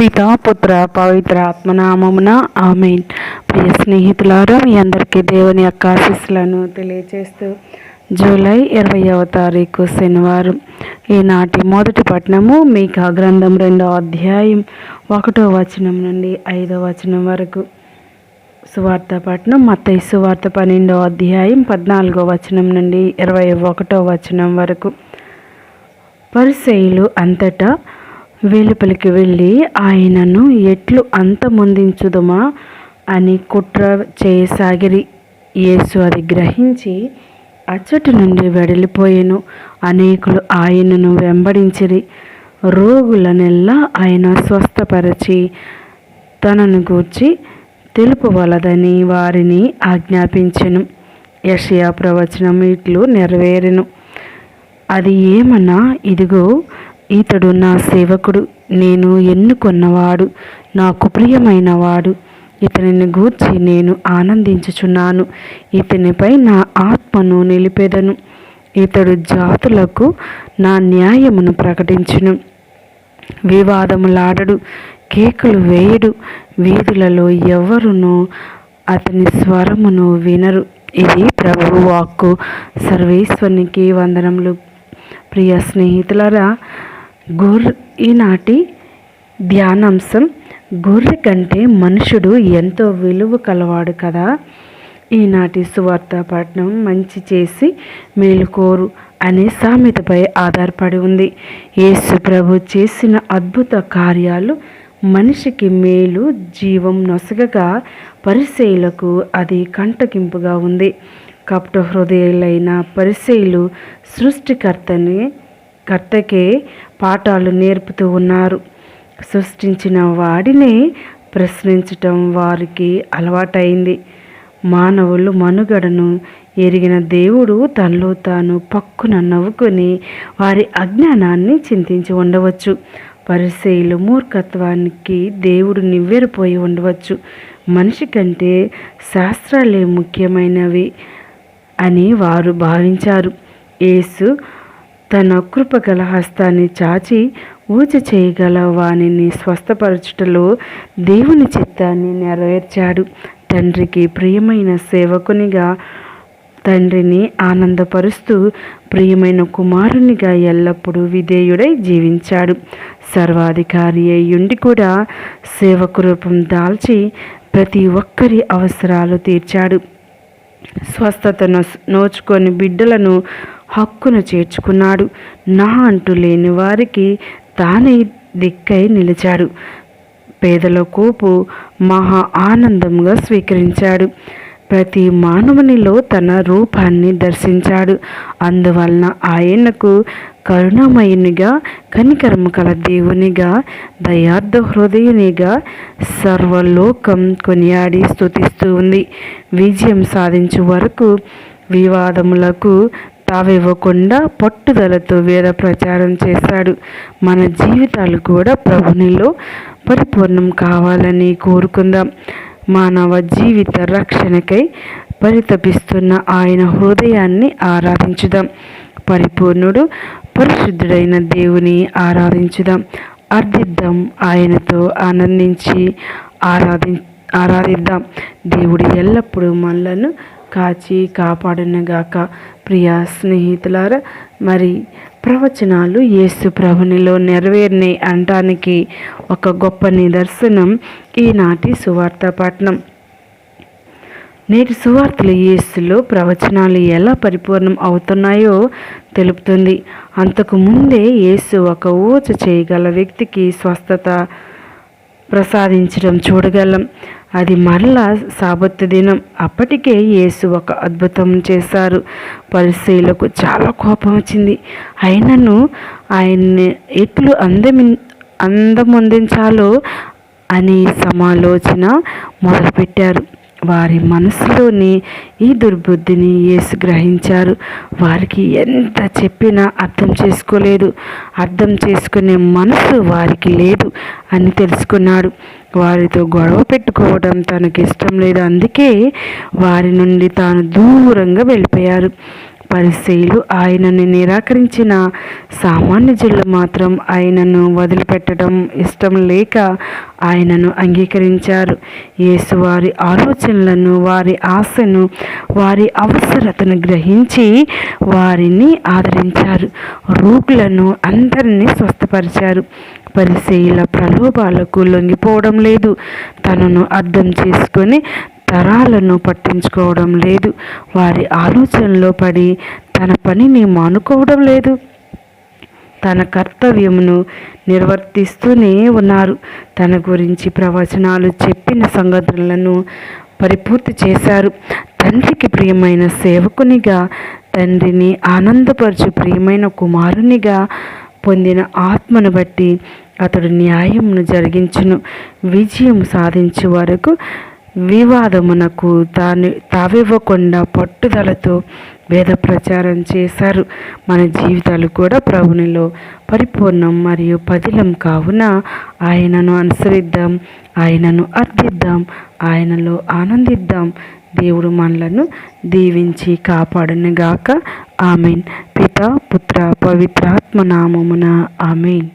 పిత పుత్ర పవిత్ర ఆత్మనామమున ఆమెన్. ప్రియ స్నేహితులారా మీ అందరికీ దేవుని యొక్క ఆశీస్సులను తెలియజేస్తూ జూలై ఇరవైవ తారీఖు శనివారం. ఈనాటి మొదటి పట్టణము మీకా గ్రంథం రెండవ అధ్యాయం ఒకటో వచనం నుండి ఐదో వచనం వరకు. సువార్త పట్టణం మత్తయి సువార్త పన్నెండో అధ్యాయం పద్నాలుగో వచనం నుండి ఇరవై ఒకటో వచనం వరకు. పరిసైలు అంతటా వెలుపలికి వెళ్ళి ఆయనను ఎట్లు అంతమొందించుదమా అని కుట్ర చేయసాగిరి. యేసు అది గ్రహించి అచ్చటి నుండి వెడలిపోయెను. అనేకులు ఆయనను వెంబడించిరి. రోగులనెల్లా ఆయన స్వస్థపరచి తనను గూర్చి తెలుపవలదని వారిని ఆజ్ఞాపించెను. యషయా ప్రవచనం ఇట్లు నెరవేరెను. అది ఏమన్నా? ఇదిగో ఇతడు నా సేవకుడు నేను ఎన్నుకొన్నవాడు నాకు ప్రియమైనవాడు. ఇతనిని గూర్చి నేను ఆనందించుచున్నాను. ఇతనిపై నా ఆత్మను నిలిపెదను. ఇతడు జాతులకు నా న్యాయమును ప్రకటించును. వివాదములాడడు కేకులు వేయడు. వీధులలో ఎవరును అతని స్వరమును వినరు. ఇది ప్రభు వాక్కు. సర్వేశ్వరునికి వందనములు. ప్రియ స్నేహితులరా గొర్రె ఈనాటి ధ్యానాంశం గొర్రె కంటే మనుషుడు ఎంతో విలువ కలవాడు కదా. ఈనాటి సువార్త పట్నం మంచి చేసి మేలుకోరు అనే సామెతపై ఆధారపడి ఉంది. యేసు ప్రభు చేసిన అద్భుత కార్యాలు మనిషికి మేలు జీవం నొసగగా పరిశైలకు అది కంటకింపుగా ఉంది. కపట హృదయులైన పరిశైలు సృష్టికర్తని కర్తకే పాఠాలు నేర్పుతూ ఉన్నారు. సృష్టించిన వాడినే ప్రశ్నించటం వారికి అలవాటైంది. మానవులు మనుగడను ఎరిగిన దేవుడు తనలో తాను పక్కున నవ్వుకొని వారి అజ్ఞానాన్ని చింతించి ఉండవచ్చు. పరిశైలు మూర్ఖత్వానికి దేవుడు నివ్వెరపోయి ఉండవచ్చు. మనిషి కంటే శాస్త్రాలే ముఖ్యమైనవి అని వారు భావించారు. యేసు తన కృపగల హస్తాన్ని చాచి ఊచ చేయగల వానిని స్వస్థపరచుటలో దేవుని చిత్తాన్ని నెరవేర్చాడు. తండ్రికి ప్రియమైన సేవకునిగా తండ్రిని ఆనందపరుస్తూ ప్రియమైన కుమారునిగా ఎల్లప్పుడూ విధేయుడై జీవించాడు. సర్వాధికారి అయ్యుండి కూడా సేవకు రూపం దాల్చి ప్రతి ఒక్కరి అవసరాలు తీర్చాడు. స్వస్థతను నోచుకొని బిడ్డలను హక్కును చేర్చుకున్నాడు. నా అంటూ లేని వారికి తానే దిక్కై నిలిచాడు. పేదల కోపు మహా ఆనందంగా స్వీకరించాడు. ప్రతి మానవునిలో తన రూపాన్ని దర్శించాడు. అందువలన ఆయనకు కరుణామయునిగా కనికరము కల దేవునిగా దయార్థ హృదయునిగా సర్వలోకం కొనియాడి స్థుతిస్తూ ఉంది. విజయం సాధించే వరకు వివాదములకు తావివ్వకుండా పట్టుదలతో వేద ప్రచారం చేశాడు. మన జీవితాలు కూడా ప్రభునిలో పరిపూర్ణం కావాలని కోరుకుందాం. మానవ జీవిత రక్షణకై పరితపిస్తున్న ఆయన హృదయాన్ని ఆరాధించుదాం. పరిపూర్ణుడు పరిశుద్ధుడైన దేవుని ఆరాధించుదాం. అర్థిద్దాం ఆయనతో ఆనందించి ఆరాధి ఆరాధిద్దాం. దేవుడు ఎల్లప్పుడూ మనలను కాచి కాపాడునగాక. ప్రియ స్నేహితులారా మరి ప్రవచనాలు యేసు ప్రభునిలో నెరవేరినాయి అనటానికి ఒక గొప్ప నిదర్శనం ఈనాటి సువార్త పట్నం. నేటి సువార్తల యేసులో ప్రవచనాలు ఎలా పరిపూర్ణం అవుతున్నాయో తెలుపుతుంది. అంతకు ముందే యేసు ఒక ఊచ చేయగల వ్యక్తికి స్వస్థత ప్రసాదించడం చూడగలం. అది మరలా సాబత్తు దినం. అప్పటికే యేసు ఒక అద్భుతం చేశారు. పరిశీలకు చాలా కోపం వచ్చింది. అయినను ఆయన్ని ఎట్లు అందమి అందమొందించాలో అనే సమాలోచన మొదలుపెట్టారు. వారి మనసులోని ఈ దుర్బుద్ధిని యేసు గ్రహించారు. వారికి ఎంత చెప్పినా అర్థం చేసుకోలేదు. అర్థం చేసుకునే మనసు వారికి లేదు అని తెలుసుకున్నాడు. వారితో గొడవ పెట్టుకోవడం తనకి ఇష్టం లేదు. అందుకే వారి నుండి తాను దూరంగా వెళ్ళిపోయారు. పరిశీలు ఆయనను నిరాకరించిన సామాన్య జనులు మాత్రం ఆయనను వదిలిపెట్టడం ఇష్టం లేక ఆయనను అంగీకరించారు. యేసు వారి ఆలోచనలను వారి ఆశను వారి అవసరతను గ్రహించి వారిని ఆదరించారు. రోగులను అందరినీ స్వస్థపరిచారు. పరిశీల ప్రలోభాలకు లొంగిపోవడం లేదు. తనను అర్థం చేసుకొని తరాలను పట్టించుకోవడం లేదు. వారి ఆలోచనలో పడి తన పనిని మానుకోవడం లేదు. తన కర్తవ్యమును నిర్వర్తిస్తూనే ఉన్నారు. తన గురించి ప్రవచనాలు చెప్పిన సంగతులను పరిపూర్తి చేశారు. తండ్రికి ప్రియమైన సేవకునిగా తండ్రిని ఆనందపరచు ప్రియమైన కుమారునిగా పొందిన ఆత్మను బట్టి అతడు న్యాయమును జరిగించును. విజయం సాధించే వరకు వివాదమునకు తాను తావివ్వకుండా పట్టుదలతో వేద ప్రచారం చేశారు. మన జీవితాలు కూడా ప్రభునిలో పరిపూర్ణం మరియు పదిలం కావున ఆయనను అనుసరిద్దాం ఆయనను అర్థిద్దాం ఆయనలో ఆనందిద్దాం. దేవుడు మనలను దీవించి కాపాడునుగాక. ఆమెన్. పిత పుత్ర పవిత్రాత్మ నామమున ఆమెన్.